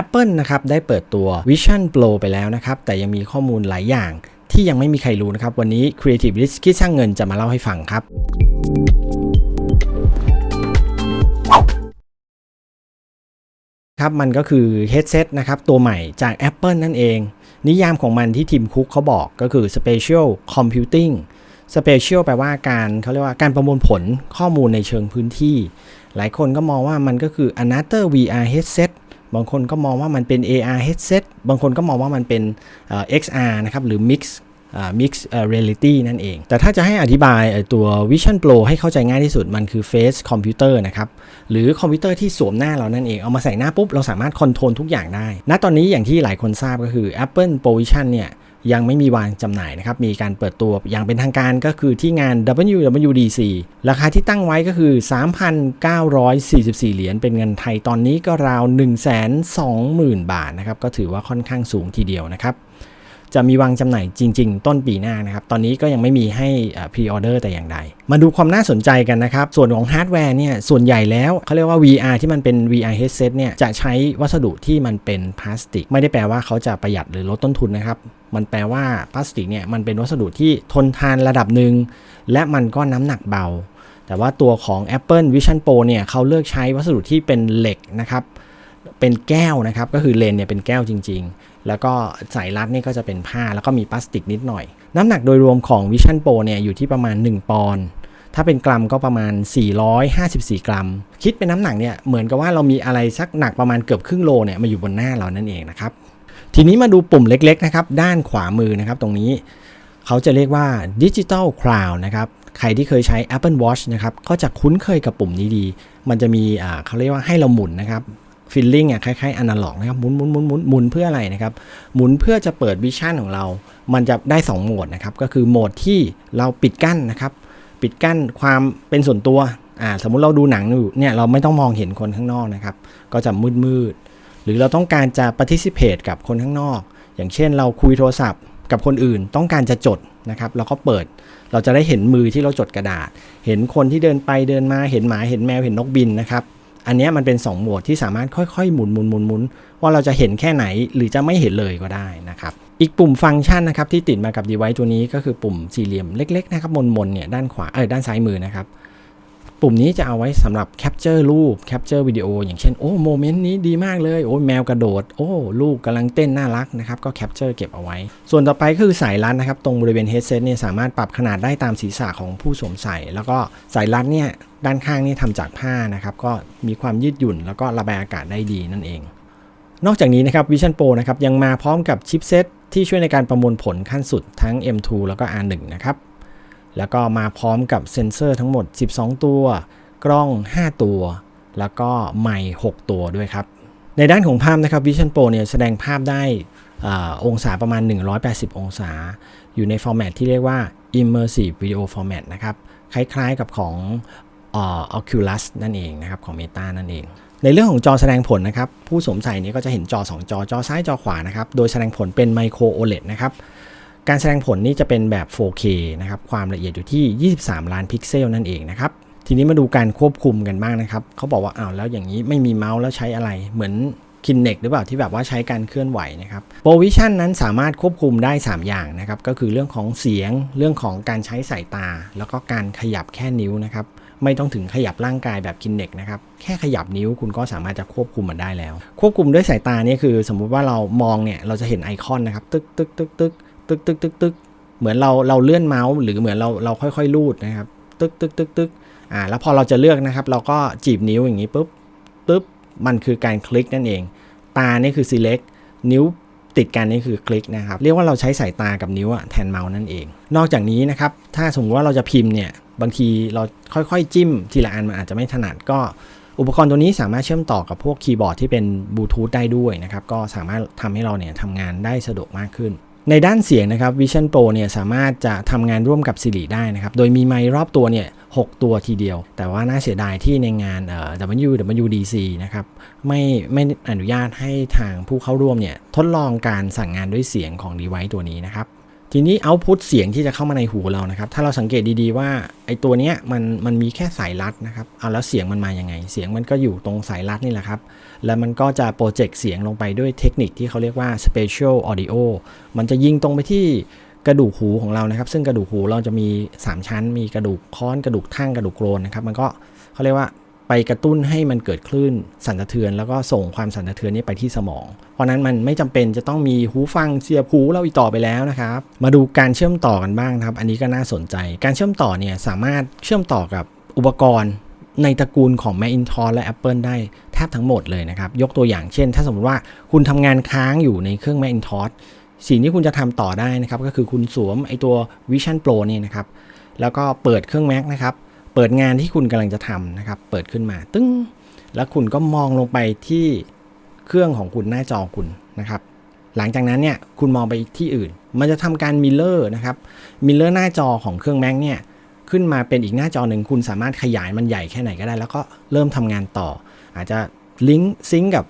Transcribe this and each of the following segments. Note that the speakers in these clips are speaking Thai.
Apple นะครับได้เปิดตัว Vision Pro ไปแล้วนะครับ แต่ยังมีข้อมูลหลายอย่างที่ยังไม่มีใครรู้นะครับ วันนี้ Creative Risk คิดสร้างเงินจะมาเล่าให้ฟังครับครับมันก็คือ headset นะครับตัวใหม่จาก Apple นั่นเอง นิยามของมันที่ทีมคุกเขาบอกก็คือ Spatial Computing Spatial แปลว่าการเขาเรียกว่าการประมวลผลข้อมูลในเชิงพื้นที่ หลายคนก็มองว่ามันก็คือ another VR headset บางคนก็มองว่ามันเป็น AR headset บางคนก็มองว่ามันเป็น XR นะครับ หรือ Mix Mix Reality นั่นเอง แต่ถ้าจะให้อธิบายตัว Vision Pro ให้เข้าใจง่ายที่สุด มันคือ Face Computer นะครับ หรือคอมพิวเตอร์ที่สวมหน้าเรานั่นเอง เอามาใส่หน้าปุ๊บ เราสามารถคอนโทรลทุกอย่างได้ ณ ตอนนี้อย่างที่หลายคนทราบก็คือ Apple Pro Vision เนี่ย ยังไม่มีวางจำหน่ายนะครับ มีการเปิดตัวอย่างเป็นทางการก็คือที่งาน WWDC ราคาที่ตั้งไว้ก็คือ 3,944 เหรียญเป็นเงินไทยตอนนี้ก็ราว 120,000 บาทนะครับ ก็ถือว่าค่อนข้างสูงทีเดียวนะครับ จะมีวางจำหน่ายจริง ๆ ต้นปีหน้านะครับ ตอนนี้ก็ยังไม่มีให้พรีออเดอร์แต่อย่างใด มาดูความน่าสนใจกันนะครับ ส่วนของฮาร์ดแวร์เนี่ยส่วนใหญ่แล้วเขาเรียกว่า VR ที่มันเป็น VR headset เนี่ยจะใช้วัสดุที่มันเป็นพลาสติก ไม่ได้แปลว่าเขาจะประหยัดหรือลดต้นทุนนะครับมันแปลว่าพลาสติกเนี่ยมันเป็นวัสดุที่ทนทานระดับหนึ่งและมันก็น้ำหนักเบา แต่ว่าตัวของ Apple Vision Pro เนี่ยเขาเลือกใช้วัสดุที่เป็นเหล็กนะครับ เป็นแก้วนะครับ ก็คือเลนเนี่ยเป็นแก้วจริง ๆ แล้วก็สายรัดนี่ก็จะเป็นผ้าแล้วก็มีพลาสติกนิดหน่อย น้ำหนักโดยรวมของ Vision Pro เนี่ยอยู่ที่ประมาณ 1 ปอนด์ถ้าเป็นกรัมก็ประมาณ 454 กรัม คิดเป็นน้ำหนักเนี่ยเหมือนกับว่าเรามีอะไรสักหนักประมาณเกือบครึ่งโลเนี่ยมาอยู่บนหน้าเรานั่นเองนะครับทีนี้มาดูปุ่มเล็กๆนะครับด้านขวามือนะครับตรงนี้เขาจะเรียกว่า Digital Crown นะครับใครที่เคยใช้ Apple Watch นะครับก็จะคุ้นเคยกับปุ่มนี้ดี มันจะมีเขาเรียกว่าให้เราหมุนนะครับ ฟิลลิ่งอะคล้ายๆอนาล็อกนะครับหมุนหมุนหมุนหมุนหมุนเพื่ออะไรนะครับหมุนเพื่อจะเปิดวิชั่นของเรา มันจะได้ 2 โหมดนะครับก็คือโหมดที่เราปิดกั้นนะครับปิดกั้นความเป็นส่วนตัวอ่าสมมุติเราดูหนังอยู่เนี่ยเราไม่ต้องมองเห็นคนข้างนอกนะครับก็จะมืดมืดหรือเราต้องการจะ participate กับคนข้างนอก อย่างเช่นเราคุยโทรศัพท์กับคนอื่นต้องการจะจดนะครับเราก็เปิดเราจะได้เห็นมือที่เราจดกระดาษ เห็นคนที่เดินไปเดินมาเห็นหมาเห็นแมวเห็นนกบินนะครับ อันนี้มันเป็น 2 โหมดที่สามารถค่อยๆ หมุนหมุนหมุนหมุนว่าเราจะเห็นแค่ไหนหรือจะไม่เห็นเลยก็ได้นะครับ อีกปุ่มฟังก์ชันนะครับที่ติดมากับ device ตัวนี้ก็คือปุ่มสี่เหลี่ยมเล็กๆนะครับมนๆเนี่ยด้านขวาเออด้านซ้ายมือนะครับปุ่มนี้จะเอาไว้สำหรับแคปเจอร์รูปแคปเจอร์วิดีโออย่างเช่นโอ้โมเมนต์นี้ดีมากเลย โอ้แมวกระโดด โอ้ลูกกำลังเต้นน่ารักนะครับ ก็แคปเจอร์เก็บเอาไว้ ส่วนต่อไปคือสายรัดนะครับ ตรงบริเวณเฮดเซตเนี่ยสามารถปรับขนาดได้ตามศีรษะของผู้สวมใส่ แล้วก็สายรัดเนี่ย ด้านข้างนี่ทำจากผ้านะครับ ก็มีความยืดหยุ่นแล้วก็ระบายอากาศได้ดีนั่นเอง นอกจากนี้นะครับ Vision Pro นะครับยังมาพร้อมกับชิปเซตที่ช่วยในการประมวลผลขั้นสุดทั้ง M2 แล้วก็ R1 นะครับ แล้วก็มาพร้อมกับเซ็นเซอร์ทั้งหมด 12 ตัว กล้อง 5 ตัว แล้วก็ไมค์6ตัวด้วยครับ ในด้านของภาพนะครับ Vision Pro เนี่ยแสดงภาพได้อาองศาประมาณ 180 องศา อยู่ในฟอร์แมตที่เรียกว่า Immersive Video Format นะครับ คล้ายๆกับของ Oculus นั่นเองนะครับของ Meta นั่นเอง ในเรื่องของจอแสดงผลนะครับ ผู้สวมใส่เนี่ยก็จะเห็นจอ 2 จอจอซ้ายจอขวานะครับ โดยแสดงผลเป็น Micro OLED นะครับการแสดงผลนี่จะเป็นแบบ 4K นะครับ ความละเอียดอยู่ที่ 23 ล้านพิกเซลนั่นเองนะครับ ทีนี้มาดูการควบคุมกันบ้างนะครับ เขาบอกว่าอ้าวแล้วอย่างนี้ไม่มีเมาส์แล้วใช้อะไรเหมือนคินเน็กหรือเปล่าที่แบบว่าใช้การเคลื่อนไหวนะครับโปรวิชั่นนั้นสามารถควบคุมได้ 3 อย่างนะครับ ก็คือเรื่องของเสียง เรื่องของการใช้สายตา แล้วก็การขยับแค่นิ้วนะครับ ไม่ต้องถึงขยับร่างกายแบบคินเน็กนะครับแค่ขยับนิ้วคุณก็สามารถจะควบคุมมันได้แล้ว ควบคุมด้วยสายตานี่คือ สมมุติว่าเรามองเนี่ยเราจะเห็นไอคอนนะครับตึกตึกตึกตึกตึกตึกตึกตึกเหมือนเราเราเลื่อนเมาส์หรือเหมือนเราเราค่อยๆลูดนะครับตึกตึกตึกตึกอ่าแล้วพอเราจะเลือกนะครับ เราก็จีบนิ้วอย่างนี้ปุ๊บปุ๊บมันคือการคลิกนั่นเอง ตานี่คือ select นิ้ว ติดกันนี่คือคลิกนะครับ เรียกว่าเราใช้สายตากับนิ้วแทนเมาส์นั่นเอง นอกจากนี้นะครับ ถ้าสมมติว่าเราจะพิมพ์เนี่ยบางทีเราค่อยๆ จิ้มทีละอันมันอาจจะไม่ถนัดก็อุปกรณ์ตัวนี้สามารถเชื่อมต่อกับพวกคีย์บอร์ดที่เป็นบลูทูธได้ด้วยนะครับ ก็สามารถทำให้เราเนี่ยทำงานได้สะดวกมากขึ้น ในด้านเสียงนะครับ Vision Pro เนี่ยสามารถจะทำงานร่วมกับ Siri ได้นะครับ โดยมีไมค์รอบตัวเนี่ย6ตัวทีเดียว แต่ว่าน่าเสียดายที่ในงานเอ่อ WWDC นะครับไม่ไม่อนุญาตให้ทางผู้เข้าร่วมเนี่ยทดลองการสั่งงานด้วยเสียงของ device ตัวนี้นะครับ ทีนี้เอาพุทเสียงที่จะเข้ามาในหูเรานะครับ ถ้าเราสังเกตดีๆว่าไอ้ตัวเนี้ยมันมันมีแค่สายรัดนะครับเอาแล้วเสียงมันมายังไง เสียงมันก็อยู่ตรงสายรัดนี่แหละครับ แล้วมันก็จะโปรเจกต์เสียงลงไปด้วยเทคนิคที่เขาเรียกว่า spatial audio มันจะยิงตรงไปที่กระดูกหูของเรานะครับ ซึ่งกระดูกหูเราจะมี 3 ชั้น มีกระดูกค้อนกระดูกทั่งกระดูกโกรนนะครับ มันก็เขาเรียกว่า ไปกระตุ้นให้มันเกิดคลื่นสั่นสะเทือน แล้วก็ส่งความสั่นสะเทือนนี้ไปที่สมอง เพราะนั้นมันไม่จำเป็นจะต้องมีหูฟังเสียบหูเราอีกต่อไปแล้วนะครับ มาดูการเชื่อมต่อกันบ้างครับ อันนี้ก็น่าสนใจ การเชื่อมต่อเนี่ยสามารถเชื่อมต่อกับอุปกรณ์ในตระกูลของ Macintosh และ Apple ได้แทบทั้งหมดเลยนะครับ ยกตัวอย่างเช่น ถ้าสมมติว่าคุณทำงานค้างอยู่ในเครื่อง Macintosh สิ่งที่คุณจะทำต่อได้นะครับ ก็คือคุณสวมไอตัว Vision Pro นี่นะครับ แล้วก็เปิดเครื่อง Mac นะครับ ปิดงานที่คุณกำลังจะทำนะครับ เปิดขึ้นมา ตึ้ง แล้วคุณก็มองลงไปที่เครื่องของคุณหน้าจอคุณนะครับ หลังจากนั้นเนี่ยคุณมองไปที่อื่น มันจะทำการมิลเลอร์นะครับมิลเลอร์หน้าจอของเครื่อง Mac เนี่ยขึ้นมาเป็นอีกหน้าจอหนึ่งคุณสามารถขยายมันใหญ่แค่ไหนก็ได้ แล้วก็เริ่มทำงานต่อ อาจจะลิงก์ซิงกับ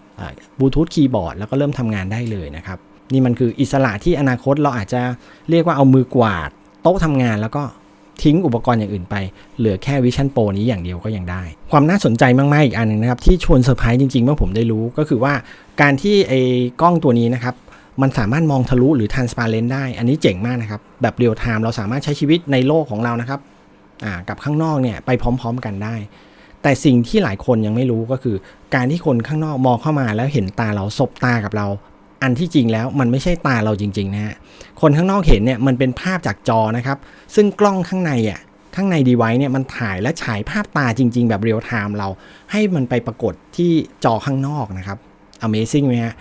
บลูทูธคีย์บอร์ดแล้วก็เริ่มทำงานได้เลยนะครับนี่มันคืออิสระที่อนาคตเราอาจจะเรียกว่าเอามือกวาดโต๊ะทำงานแล้วก็ ทิ้งอุปกรณ์อย่างอื่นไป เหลือแค่ Vision Pro นี้อย่างเดียวก็ยังได้ ความน่าสนใจมากๆอีกอันหนึงนะครับ ที่ชวนเซอร์ไพรส์จริงๆเมื่อผมได้รู้ก็คือว่าการที่ไอ้กล้องตัวนี้นะครับมันสามารถมองทะลุหรือ transparent ได้ อันนี้เจ๋งมากนะครับ แบบเรียลไทม์เราสามารถใช้ชีวิตในโลกของเรานะครับกับข้างนอกเนี่ยไปพร้อมๆกันได้ แต่สิ่งที่หลายคนยังไม่รู้ก็คือ การที่คนข้างนอกมองเข้ามาแล้วเห็นตาเราสบตากับเรา อันที่จริงแล้วมันไม่ใช่ตาเราจริงๆนะฮะคนข้างนอกเห็นเนี่ยมันเป็นภาพจากจอนะครับ ซึ่งกล้องข้างในอะข้างในดีไวซ์เนี่ยมันถ่ายและฉายภาพตาจริง ๆ แบบเรียลไทม์เรา ให้มันไปปรากฏที่จอข้างนอกนะครับ Amazing ไหมฮะ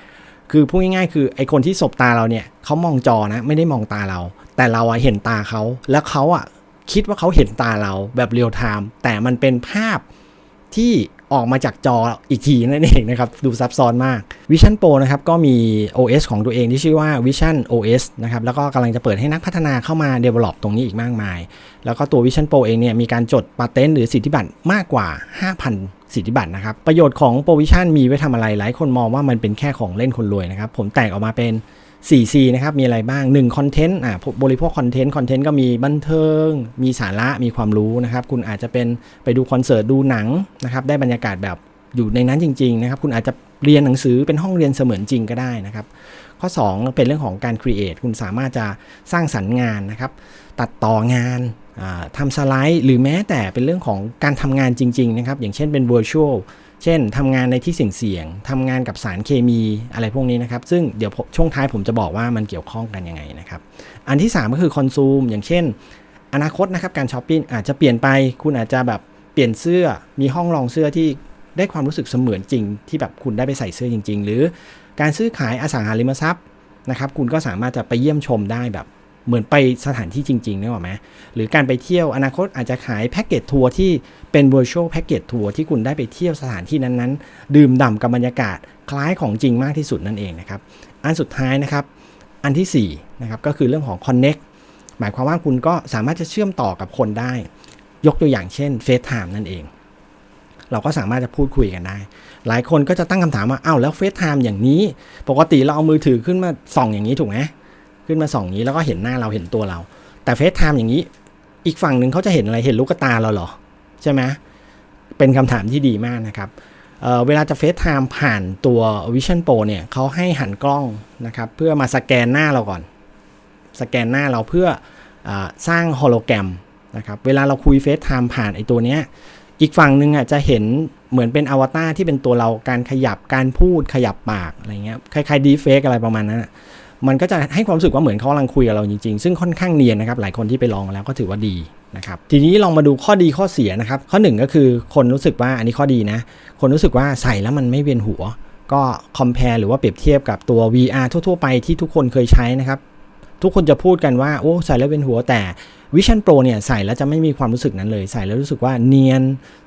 คือพูดง่ายๆคือไอคนที่สบตาเราเนี่ยเขามองจอนะไม่ได้มองตาเรา แต่เราอะเห็นตาเขาแล้วเขาอะคิดว่าเขาเห็นตาเราแบบเรียลไทม์แต่มันเป็นภาพที่ ออกมาจากจออีกทีนั่นเองนะครับ ดูซับซ้อนมาก Vision Pro นะครับก็มี OS ของตัวเองที่ชื่อว่า Vision OS นะครับแล้วก็กำลังจะเปิดให้นักพัฒนาเข้ามา develop ตรงนี้อีกมากมาย แล้วก็ตัว Vision Pro เองเนี่ยมีการจดปาเตนต์หรือสิทธิบัตรมากกว่า 5,000สิทธิบัตรนะครับ ประโยชน์ของ Pro Vision มีไว้ทำอะไร หลายคนมองว่ามันเป็นแค่ของเล่นคนรวยนะครับ ผมแตกออกมาเป็น 4C นะครับ มีอะไรบ้าง1คอนเทนต์อ่าบริโภคคอนเทนต์คอนเทนต์ก็มีบันเทิง มีสาระมีความรู้นะครับ คุณอาจจะเป็นไปดูคอนเสิร์ตดูหนังนะครับ ได้บรรยากาศแบบอยู่ในนั้นจริง ๆ นะครับ คุณอาจจะเรียนหนังสือเป็นห้องเรียนเสมือนจริงก็ได้นะครับ ข้อ 2 เป็นเรื่องของการ create คุณสามารถจะสร้างสรรค์งานนะครับ ตัดต่องานทำสไลด์ หรือแม้แต่เป็นเรื่องของการทำงานจริง ๆ นะครับ อย่างเช่นเป็น virtual เช่นทำงานในที่เสี่ยงๆทำงานกับสารเคมีอะไรพวกนี้นะครับ ซึ่งเดี๋ยวช่วงท้ายผมจะบอกว่ามันเกี่ยวข้องกันยังไงนะครับ อันที่ 3 ก็คือคอนซูม อย่างเช่น อนาคตนะครับการช้อปปิ้งอาจจะเปลี่ยนไป คุณอาจจะแบบเปลี่ยนเสื้อ มีห้องรองเสื้อที่ได้ความรู้สึกเสมือนจริง ที่แบบคุณได้ไปใส่เสื้อจริง ๆ หรือการซื้อขายอสังหาริมทรัพย์นะครับ คุณก็สามารถจะไปเยี่ยมชมได้แบบ เหมือนไปสถานที่จริงๆนึกออกไหมหรือการไปเที่ยวอนาคตอาจจะขายแพ็กเกจทัวร์ที่เป็น virtual แพ็กเกจทัวร์ที่คุณได้ไปเที่ยวสถานที่นั้นๆ ดื่มด่ำกับบรรยากาศคล้ายของจริงมากที่สุดนั่นเองนะครับอันสุดท้ายนะครับอันที่4นะครับก็คือเรื่องของ connect หมายความว่าคุณก็สามารถจะเชื่อมต่อกับคนได้ ยกตัวอย่างเช่น FaceTime นั่นเอง เราก็สามารถจะพูดคุยกันได้ หลายคนก็จะตั้งคำถามว่าอ้าวแล้ว FaceTime อย่างนี้ ปกติเราเอามือถือขึ้นมาส่องอย่างนี้ถูกไหม ขึ้นมาส่องนี้แล้วก็เห็นหน้าเราเห็นตัวเรา แต่ FaceTime อย่างนี้ อีกฝั่งหนึ่งเขาจะเห็นอะไรเห็นลูกตาเราเหรอ ใช่ไหมเป็นคำถามที่ดีมากนะครับเเวลาจะ FaceTime ผ่านตัว Vision Pro เนี่ยเขาให้หันกล้องนะครับเพื่อมาสแกนหน้าเราก่อน สแกนหน้าเราเพื่ออสร้างโฮโลแกรมนะครับเวลาเราคุย FaceTime ผ่านไอตัวเนี้ยอีกฝั่งหนึ่งอะจะเห็นเหมือนเป็นอวตารที่เป็นตัวเราการขยับการพูดขยับปากอะไรเงี้ยคล้ายๆดีเฟกอะไรประมาณนั้น มันก็จะให้ความรู้สึกว่าเหมือนเขากำลังคุยกับเราจริงๆ ซึ่งค่อนข้างเนียนนะครับ หลายคนที่ไปลองแล้วก็ถือว่าดีนะครับ ทีนี้ลองมาดูข้อดีข้อเสียนะครับ ข้อหนึ่งก็คือคนรู้สึกว่าอันนี้ข้อดีนะ คนรู้สึกว่าใส่แล้วมันไม่เวียนหัว ก็คอมเพลหรือว่าเปรียบเทียบกับตัว VR ทั่ว ๆ ไปที่ทุกคนเคยใช้นะครับ ทุกคนจะพูดกันว่าโอ้ใส่แล้วเป็นหัวแต่ Vision Pro เนี่ยใส่แล้วจะไม่มีความรู้สึกนั้นเลย ใส่แล้วรู้สึกว่าเนียน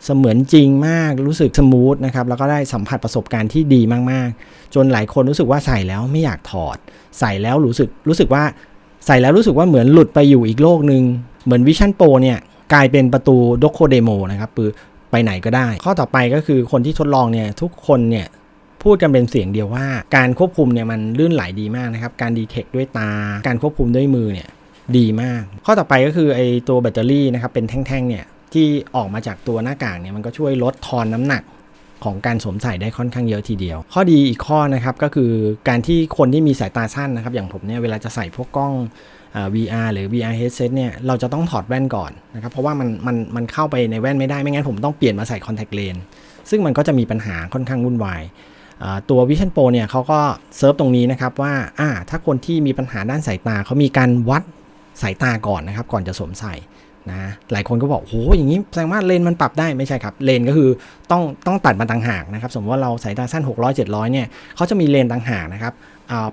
เสมือนจริงมากรู้สึกสมูทนะครับแล้วก็ได้สัมผัสประสบการณ์ที่ดีมากๆ จนหลายคนรู้สึกว่าใส่แล้วไม่อยากถอด ใส่แล้วรู้สึกรู้สึกว่าใส่แล้วรู้สึกว่าเหมือนหลุดไปอยู่อีกโลกหนึ่งเหมือน Vision Pro เนี่ยกลายเป็นประตูด็อกโคเดโมนะครับคือไปไหนก็ได้ ข้อต่อไปก็คือคนที่ทดลองเนี่ยทุกคนเนี่ย พูดกันเป็นเสียงเดียวว่า การควบคุมเนี่ยมันลื่นไหลดีมากนะครับการดีเทคด้วยตา การควบคุมด้วยมือเนี่ยดีมาก ข้อต่อไปก็คือไอตัวแบตเตอรี่นะครับเป็นแท่งๆเนี่ยที่ออกมาจากตัวหน้ากากเนี่ยมันก็ช่วยลดทอนน้ำหนักของการสวมใส่ได้ค่อนข้างเยอะทีเดียว ข้อดีอีกข้อนะครับก็คือการที่คนที่มีสายตาสั้นนะครับอย่างผมเนี่ยเวลาจะใส่พวกกล้อง VR หรือ VR headset เนี่ยเราจะต้องถอดแว่นก่อนนะครับเพราะว่ามันมันมันเข้าไปในแว่นไม่ได้ไม่งั้นผมต้องเปลี่ยนมาใส่ contact lens ซึ่งมันก็จะมีปัญหาค่อนข้างวุ่นวาย ตัว Vision Pro เนี่ยเขาก็เซิร์ฟตรงนี้นะครับว่าอ่าถ้าคนที่มีปัญหาด้านสายตาเขามีการวัดสายตาก่อนนะครับ ก่อนจะสวมใส่นะหลายคนก็บอกโหอย่างนี้แสดงว่าเลนมันปรับได้ไม่ใช่ครับเลนก็คือต้องต้องตัดมาต่างหากนะครับ สมมติว่าเราสายตาสั้น 600 700เนี่ยเขาจะมีเลนต่างหากนะครับ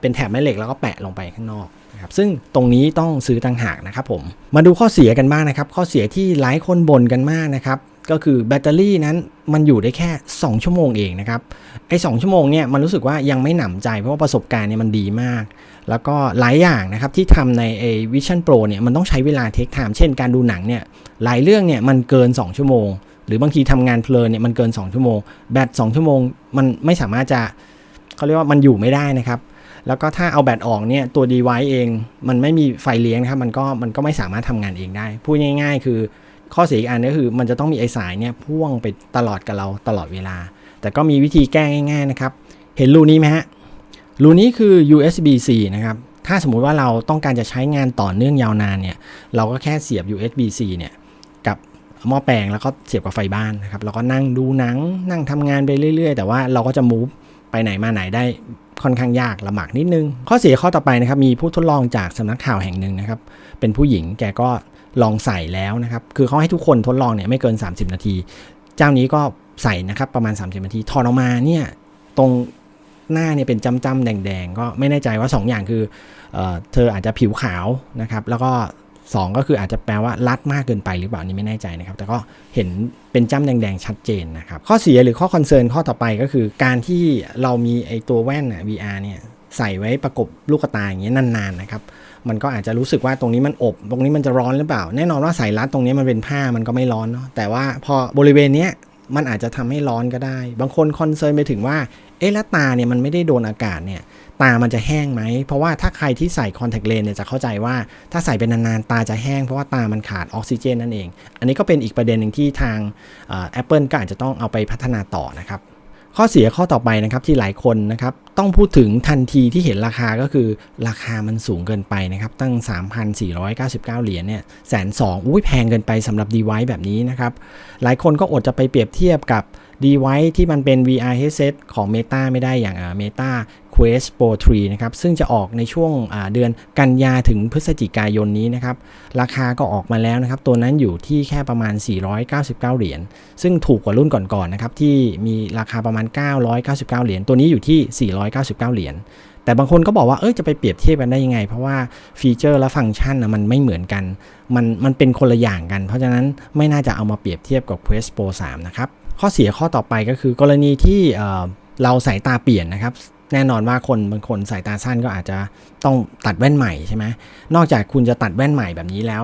เป็นแถบแม่เหล็กแล้วก็แปะลงไปข้างนอกนะครับซึ่งตรงนี้ต้องซื้อต่างหากนะครับผมมาดูข้อเสียกันบ้างนะครับ ข้อเสียที่หลายคนบ่นกันมากนะครับ ก็คือแบตเตอรี่นั้นมันอยู่ได้แค่ 2 ชั่วโมงเองนะครับไอ้สชั่วโมงเนี่ยมันรู้สึกว่ายังไม่หนำใจเพราะว่าประสบการณ์เนี่ยมันดีมาก แล้วก็หลายอย่างนะครับที่ทำในไอ้ Vision Pro เนี่ยมันต้องใช้เวลาเทคไทม์เช่นการดูหนังเนี่ยหลายเรื่องเนี่ยมันเกิน 2 ชั่วโมง หรือบางทีทำงานเพลินเนี่ยมันเกิน 2 ชั่วโมง แบต2ชั่วโมงมันไม่สามารถจะเขาเรียกว่ามันอยู่ไม่ได้นะครับแล้วก็ถ้าเอาแบตออกเนี่ยตัว device เอง มันไม่มีไฟเลี้ยงนะครับมันก็มันก็ไม่สามารถทำงานเองได้ พูดง่าย ๆ คือ ข้อเสียอีกอันก็คือมันจะต้องมีไอสายเนี่ยพ่วงไปตลอดกับเราตลอดเวลา แต่ก็มีวิธีแก้ง่าย ๆนะครับ เห็นรูนี้ไหมฮะ รูนี้คือ USB-C นะครับ ถ้าสมมุติว่าเราต้องการจะใช้งานต่อเนื่องยาวนานเนี่ย เราก็แค่เสียบ USB-C เนี่ยกับหม้อแปลงแล้วก็เสียบกับไฟบ้านนะครับ แล้วก็นั่งดูหนัง นั่งทำงานไปเรื่อย ๆ แต่ว่าเราก็จะมูฟไปไหนมาไหนได้ค่อนข้างยากลำบากนิดนึง ข้อเสียข้อต่อไปนะครับ มีผู้ทดลองจากสำนักข่าวแห่งหนึ่งนะครับ เป็นผู้หญิงแกก็ ลองใส่แล้วนะครับ คือเขาให้ทุกคนทดลองเนี่ยไม่เกิน 30 นาที เจ้านี้ก็ใส่นะครับประมาณ 30 นาที ถอดออกมาเนี่ยตรงหน้าเนี่ยเป็นจ้ำๆแดงๆ ก็ไม่แน่ใจว่า 2 อย่างคือเอเธออาจจะผิวขาวนะครับ แล้วก็ 2 ก็คืออาจจะแปลว่ารัดมากเกินไปหรือเปล่านี่ไม่แน่ใจนะครับ แต่ก็เห็นเป็นจ้ำแดงๆ ชัดเจนนะครับ ข้อเสียหรือข้อคอนเซิร์นข้อต่อไปก็คือ การที่เรามีไอตัวแว่น VR เนี่ยใส่ไว้ประกบลูกตาอย่างเงี้ยนานๆนะครับ มันก็อาจจะรู้สึกว่าตรงนี้มันอบ ตรงนี้มันจะร้อนหรือเปล่า แน่นอนว่าสายรัดตรงนี้มันเป็นผ้ามันก็ไม่ร้อนเนาะแต่ว่าพอบริเวณเนี้ยมันอาจจะทำให้ร้อนก็ได้ บางคนคอนเซิร์นไปถึงว่าเอ๊ะแล้วตาเนี่ยมันไม่ได้โดนอากาศเนี่ยตามันจะแห้งไหม เพราะว่าถ้าใครที่ใส่คอนแทคเลนส์เนี่ยจะเข้าใจว่าถ้าใส่เป็นนานๆ ตาจะแห้งเพราะว่าตามันขาดออกซิเจนนั่นเอง อันนี้ก็เป็นอีกประเด็นหนึ่งที่ทางแอปเปิลก็อาจจะต้องเอาไปพัฒนาต่อนะครับ ข้อเสียข้อต่อไปนะครับที่หลายคนนะครับต้องพูดถึงทันทีที่เห็นราคาก็คือราคามันสูงเกินไปนะครับตั้ง 3,499 เหรียญเนี่ยแสนสองอุ้ยแพงเกินไปสำหรับ d ีไวแบบนี้นะครับหลายคนก็อดจะไปเปรียบเทียบกับ d ีไวที่มันเป็น VR headset ของ Meta ไม่ได้อย่าง Meta Quest Pro 3 นะครับ ซึ่งจะออกในช่วงเดือนกันยาถึงพฤศจิกายนนี้นะครับ ราคาก็ออกมาแล้วนะครับ ตัวนั้นอยู่ที่แค่ประมาณ 499 เหรียญ ซึ่งถูกกว่ารุ่นก่อนๆนนะครับ ที่มีราคาประมาณ 999 เหรียญ ตัวนี้อยู่ที่ 499 เหรียญแต่บางคนก็บอกว่าเอ้ยจะไปเปรียบเทียบกันได้ยังไง เพราะว่าฟีเจอร์และฟังก์ชันนะมันไม่เหมือนกัน มันมันเป็นคนละอย่างกัน เพราะฉะนั้นไม่น่าจะเอามาเปรียบเทียบกับ Quest Pro 3 นะครับ ข้อเสียข้อต่อไปก็คือกรณีที่เราสายตาเปลี่ยนนะครับ แน่นอนว่าคนบางคนสายตาสั้นก็อาจจะต้องตัดแว่นใหม่ใช่ไหมนอกจากคุณจะตัดแว่นใหม่แบบนี้แล้ว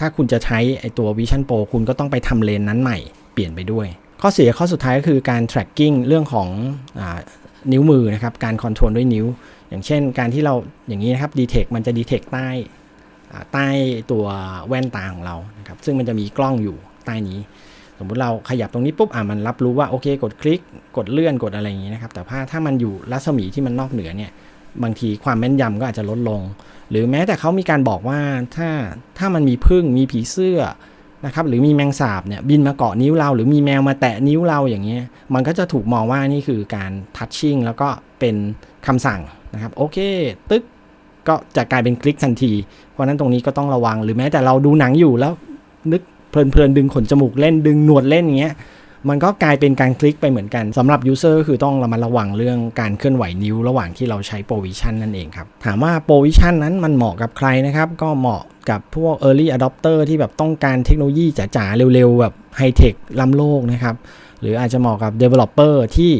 ถ้าคุณจะใช้ไอตัว Vision Pro คุณก็ต้องไปทำเลนนั้นใหม่เปลี่ยนไปด้วย ข้อเสียข้อสุดท้ายก็คือการ tracking เรื่องของอนิ้วมือนะครับ การคอนโทรลด้วยนิ้ว อย่างเช่นการที่เราอย่างนี้นะครับ detect มันจะ detect ใต้ใต้ตัวแว่นตาของเรานะครับซึ่งมันจะมีกล้องอยู่ใต้นี้ มมุติเราขยับตรงนี้ปุ๊บอะมันรับรู้ว่าโอเค กดคลิก กดเลื่อนกดอะไรอย่างนี้นะครับ แต่ถ้าถ้ามันอยู่รัศมีที่มันนอกเหนือเนี่ยบางทีความแม่นยำก็อาจจะลดลง หรือแม้แต่เขามีการบอกว่าถ้าถ้ามันมีพึ่งมีผีเสื้อนะครับหรือมีแมงสาบเนี่ยบินมาเกาะนิ้วเรา หรือมีแมวมาแตะนิ้วเราอย่างเงี้ยมันก็จะถูกมองว่านี่คือการทัชชิ่งแล้วก็เป็นคำสั่งนะครับโอเค ตึ๊กก็จะกลายเป็นคลิกทันที เพราะนั้นตรงนี้ก็ต้องระวังหรือแม้แต่เราดูหนังอยู่แล้วนึก เพลินๆดึงขนจมูกเล่นดึงหนวดเล่นอย่างเงี้ยมันก็กลายเป็นการคลิกไปเหมือนกันสำหรับยูเซอร์ก็คือต้องระมัดระวังเรื่องการเคลื่อนไหวนิ้วระหว่างที่เราใช้โปรวิชันนั่นเองครับ ถามว่าโปรวิชันนั้นมันเหมาะกับใครนะครับ ก็เหมาะกับพวก Early Adopter ที่แบบต้องการเทคโนโลยีจ๋าๆ เร็วๆ แบบไฮเทคล้ำโลกนะครับ หรืออาจจะเหมาะกับ Developer ที่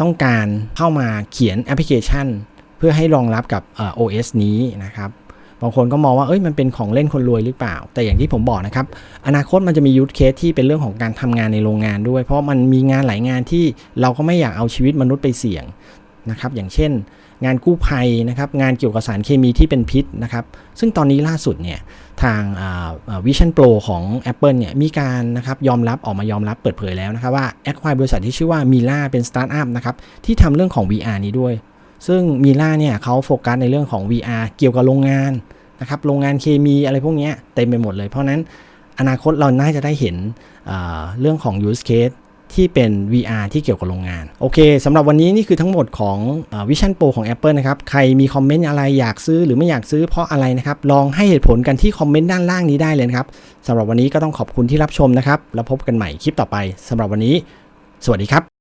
ต้องการเข้ามาเขียนแอปพลิเคชัน เพื่อให้รองรับกับ OS นี้นะครับ บางคนก็มองว่าเอ้ยมันเป็นของเล่นคนรวยหรือเปล่า แต่อย่างที่ผมบอกนะครับอนาคตมันจะมียูทเคสที่เป็นเรื่องของการทำงานในโรงงานด้วย เพราะมันมีงานหลายงานที่เราก็ไม่อยากเอาชีวิตมนุษย์ไปเสี่ยงนะครับอย่างเช่น งานกู้ภัยนะครับงานเกี่ยวกับสารเคมีที่เป็นพิษนะครับซึ่งตอนนี้ล่าสุดเนี่ยทางวิชั่นโปรของ Apple เนี่ยมีการนะครับยอมรับออกมายอมรับเปิดเผยแล้วนะครับว่า a c q u i r e บริษัทที่ชื่อว่ามิล่าเป็นสตาร์ทอัพนะครับที่ทำเรื่องของ VR นี้ด้วย ซึ่งมิล่าเนี่ยเขาโฟกัสในเรื่องของ VR เกี่ยวกับโรงงานนะครับโรงงานเคมีอะไรพวกนี้เต็มไปหมดเลย เพราะนั้นอนาคตเราน่าจะได้เห็นเเรื่องของ use case ที่เป็น VR ที่เกี่ยวกับโรงงาน โอเคสำหรับวันนี้นี่คือทั้งหมดของ Vision Pro ของ Apple นะครับ ใครมีคอมเมนต์อะไรอยากซื้อหรือไม่อยากซื้อเพราะอะไรนะครับ ลองให้เหตุผลกันที่คอมเมนต์ด้านล่างนี้ได้เลยครับสำหรับวันนี้ก็ต้องขอบคุณที่รับชมนะครับ แล้วพบกันใหม่คลิปต่อไปสำหรับวันนี้ สวัสดีครับ